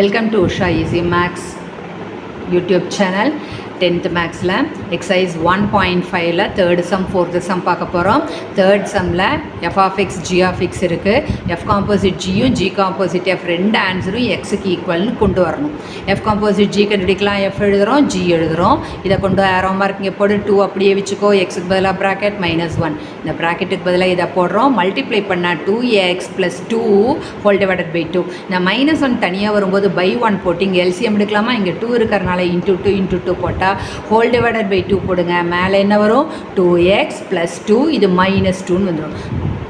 Welcome to Usha Easy Max YouTube channel. Tenth மேக்ஸில் exercise one point ஃபைவ்ல third sum fourth sum பார்க்க போகிறோம் third சம்மில் f of x g of x இருக்குது f composite ஜியும் g composite f ரெண்டு ஆன்சரும் எக்ஸுக்கு ஈக்குவல்னு கொண்டு வரணும். எஃப் காம்போசிட் ஜி கண்டுபிடிக்கலாம் எஃப் எழுதுகிறோம் ஜி எழுதுகிறோம் இதை கொண்டு ஆரோ மார்க் இங்கே போட்டு டூ அப்படியே வச்சுக்கோ எக்ஸுக்கு பதிலாக ப்ராக்கெட் மைனஸ் ஒன் இந்த ப்ராக்கெட்டுக்கு பதிலாக இதை போடுறோம். மல்டிப்ளை பண்ணால் two x plus two whole divided by two இந்த மைனஸ் ஒன் தனியாக வரும்போது பை ஒன் போட்டு இங்கே எல்சிஎம் எடுக்கலாமா? இங்கே டூ இருக்கிறனால இன்ட்டு டூ இன்ட்டு டூ போட்டால் ஹோல் டிவைடட் பை டூ போடுங்க. மேலே என்ன வரும்? டூ எக்ஸ் ப்ளஸ் டூ இது மைனஸ் டூன்னு வந்துடும்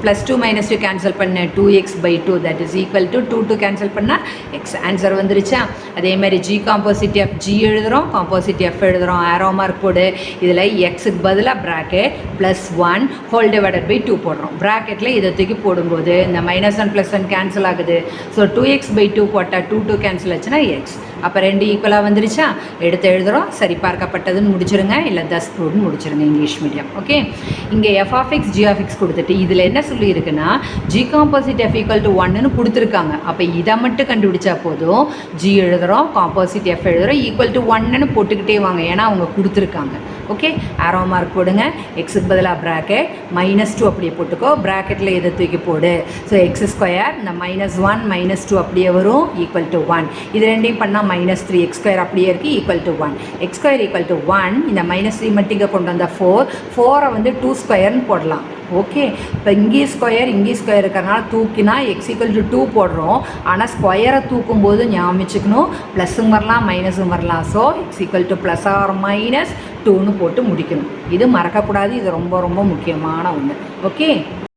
plus two minus two cancel பண்ண two x by two that is equal to two two cancel பண்ணால் எக்ஸ் ஆன்சர் வந்துருச்சா? அதே மாதிரி ஜி காம்போசிட் எஃப் ஜி எழுதுகிறோம் காம்போசிட் எஃப் எழுதுகிறோம் ஆரோ மார்க் போடு. இதில் எக்ஸுக்கு பதிலாக bracket plus one whole divided by two போடுறோம். ப்ராக்கெட்டில் இதை தூக்கி போடும்போது இந்த minus one plus one cancel ஆகுது. So two x by two போட்டால் டூ டூ கேன்சல் ஆச்சுன்னா எக்ஸ் அப்போ ரெண்டு ஈக்குவலாக வந்துருச்சா? எடுத்து எழுதுகிறோம் சரி பார்க்கப்பட்டதுன்னு முடிச்சிருங்க. இல்லை தஸ் ப்ரூவ்னு முடிச்சிருங்க இங்கிலீஷ் மீடியம் ஓகே இங்கே f of x g of x கொடுத்துட்டு இதில் என்ன சொல்லியிருக்குன்னா g composite f equal to ஒன்னு கொடுத்துருக்காங்க. அப்போ இதை மட்டும் கண்டுபிடிச்சா போதும். ஜி எழுதுகிறோம் காம்போசிட் எஃப் எழுதுகிறோம் ஈக்குவல் டு ஒன்னு போட்டுக்கிட்டே வாங்க. ஏன்னா அவங்க கொடுத்துருக்காங்க. ஓகே ஆரோ மார்க் போடுங்க. எக்ஸுக்கு பதிலாக ப்ராக்கெட் மைனஸ் டூ அப்படியே போட்டுக்கோ. ப்ராக்கெட்டில் இதை தூக்கி போடு? ஸோ எக்ஸ் ஸ்கொயர் இந்த மைனஸ் ஒன் மைனஸ் டூ அப்படியே வரும். ஈக்குவல் டு ஒன் இது ரெண்டையும் பண்ணால் மைனஸ் த்ரீ எக்ஸ் ஸ்கொயர் அப்படியே இருக்குது equal to one x square equal to one இந்த மைனஸ் த்ரீ மட்டும் இங்கே கொண்டு வந்த ஃபோர் ஃபோரை வந்து டூ ஸ்கொயர்னு போடலாம். ஓகே இப்போ இங்கே ஸ்கொயர் இங்கே ஸ்கொயர் இருக்கிறனால தூக்கினா எக்ஸ் ஈக்குவல் டு டூ போடுறோம். ஆனால் ஸ்கொயரை தூக்கும்போது ஞாபகம் ப்ளஸ்ஸும் வரலாம் மைனஸும் வரலாம். So x equal to plus or minus டூன்னு போட்டு முடிக்கணும். இது மறக்கக்கூடாது. இது ரொம்ப ரொம்ப முக்கியமான ஒன்று ஓகே